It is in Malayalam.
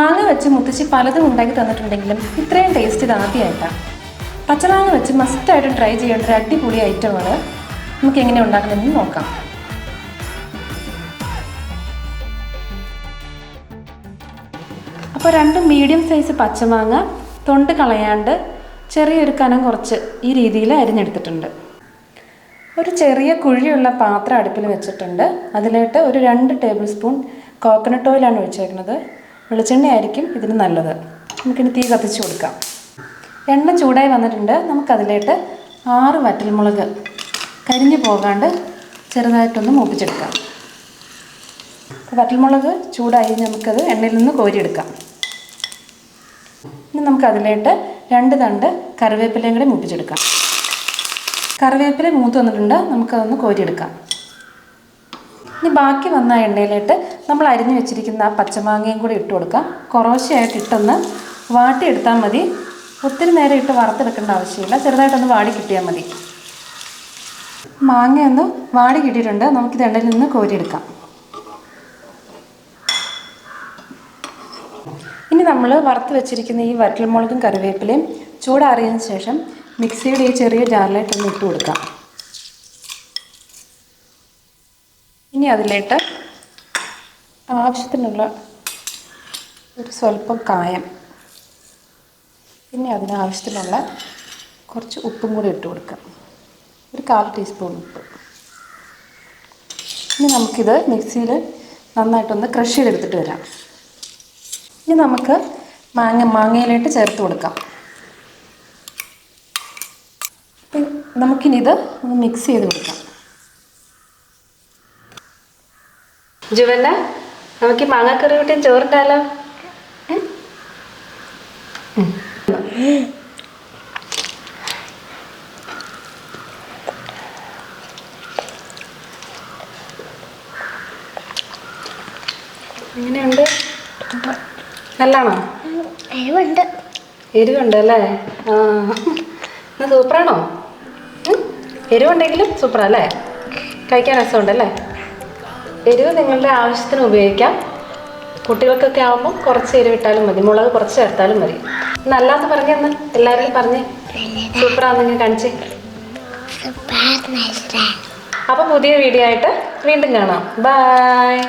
മാങ്ങ വെച്ച് മുത്തശ്ശി പലതും ഉണ്ടാക്കി തന്നിട്ടുണ്ടെങ്കിലും ഇത്രയും ടേസ്റ്റ് ഇത് ആദ്യമായിട്ടാണ് പച്ചമാങ്ങ വെച്ച് മസ്റ്റായിട്ട് ട്രൈ ചെയ്യേണ്ട ഒരു അടിപൊളി ഐറ്റമാണ് നമുക്ക് എങ്ങനെ ഉണ്ടാക്കണമെന്ന് നോക്കാം. അപ്പോൾ രണ്ട് മീഡിയം സൈസ് പച്ചമാങ്ങ തൊണ്ട് കളയാണ്ട് ചെറിയൊരു കനം കുറച്ച് ഈ രീതിയിൽ അരിഞ്ഞെടുത്തിട്ടുണ്ട്. ഒരു ചെറിയ കുഴിയുള്ള പാത്രം അടുപ്പിൽ വെച്ചിട്ടുണ്ട്. അതിലോട്ട് ഒരു രണ്ട് ടേബിൾ സ്പൂൺ കോക്കനട്ട് ഓയിലാണ് ഒഴിച്ചേക്കുന്നത്. വെളിച്ചെണ്ണ ആയിരിക്കും ഇതിന് നല്ലത്. നമുക്കിനി തീ കത്തിച്ച് കൊടുക്കാം. എണ്ണ ചൂടായി വന്നിട്ടുണ്ട്. നമുക്കതിലേട്ട് ആറ് വറ്റൽമുളക് കരിഞ്ഞു പോകാണ്ട് ചെറുതായിട്ടൊന്ന് മൂപ്പിച്ചെടുക്കാം. വറ്റൽമുളക് ചൂടായി നമുക്കത് എണ്ണയിൽ നിന്ന് കോരിയെടുക്കാം. ഇനി നമുക്കതിലേട്ട് രണ്ട് തണ്ട് കറിവേപ്പിലയും കൂടി മൂപ്പിച്ചെടുക്കാം. കറിവേപ്പില മൂത്ത് വന്നിട്ടുണ്ട്. നമുക്കതൊന്ന് കോരിയെടുക്കാം. ഇനി ബാക്കി വന്ന എണ്ണയിലിട്ട് നമ്മൾ അരിഞ്ഞു വെച്ചിരിക്കുന്ന ആ പച്ചമാങ്ങയും കൂടി ഇട്ട് കൊടുക്കാം. കുറോശയായിട്ട് ഇട്ടൊന്ന് വാട്ടിയെടുത്താൽ മതി. ഒത്തിരി നേരം ഇട്ട് വറുത്തെടുക്കേണ്ട ആവശ്യമില്ല. ചെറുതായിട്ടൊന്ന് വാടി കിട്ടിയാൽ മതി. മാങ്ങയൊന്ന് വാടി കിട്ടിയിട്ടുണ്ട്. നമുക്കിത് എണ്ണയിൽ നിന്ന് കോരിയെടുക്കാം. ഇനി നമ്മൾ വറുത്ത് വെച്ചിരിക്കുന്ന ഈ വറ്റൽമുളകും കറിവേപ്പിലയും ചൂടാറിയതിന് ശേഷം മിക്സിയുടെ ഈ ചെറിയ ജാറിലായിട്ടൊന്ന് ഇട്ട് കൊടുക്കാം. ഇനി അതിലേക്ക് ആവശ്യത്തിനുള്ള ഒരു സ്വല്പം കായം. പിന്നെ അതിനാവശ്യത്തിനുള്ള കുറച്ച് ഉപ്പും കൂടി ഇട്ട് കൊടുക്കാം. ഒരു കാൽ ടീസ്പൂൺ ഉപ്പ്. ഇനി നമുക്കിത് മിക്സിയിൽ നന്നായിട്ടൊന്ന് ക്രഷ് ചെയ്തെടുത്തിട്ട് വരാം. ഇനി നമുക്ക് മാങ്ങ മാങ്ങയിലായിട്ട് ചേർത്ത് കൊടുക്കാം. നമുക്കിനി ഇത് ഒന്ന് മിക്സ് ചെയ്ത് കൊടുക്കാം. ജുവല്ല നമുക്ക് ഈ മാങ്ങാക്കറി കൂട്ടിയും ചോറുണ്ടാലോ? എങ്ങനെയുണ്ട്? നല്ലാണോ എരിവുണ്ട്. എരിവുണ്ട് അല്ലേ ആ സൂപ്പറാണോ? എരിവുണ്ടെങ്കിലും എരിവുണ്ടെങ്കിലും സൂപ്പറല്ലേ കഴിക്കാൻ രസമുണ്ടല്ലേ? എരിവ് നിങ്ങളുടെ ആവശ്യത്തിന് ഉപയോഗിക്കാം. കുട്ടികൾക്കൊക്കെ ആകുമ്പോൾ കുറച്ച് എരിവിട്ടാലും മതി. മുളക് കുറച്ച് ചേർത്താലും മതി. നല്ലാന്ന് പറഞ്ഞെന്ന് എല്ലാവരും പറഞ്ഞ്. സൂപ്പറാണെന്ന് കാണിച്ച്. അപ്പോൾ പുതിയ വീഡിയോ ആയിട്ട് വീണ്ടും കാണാം. ബൈ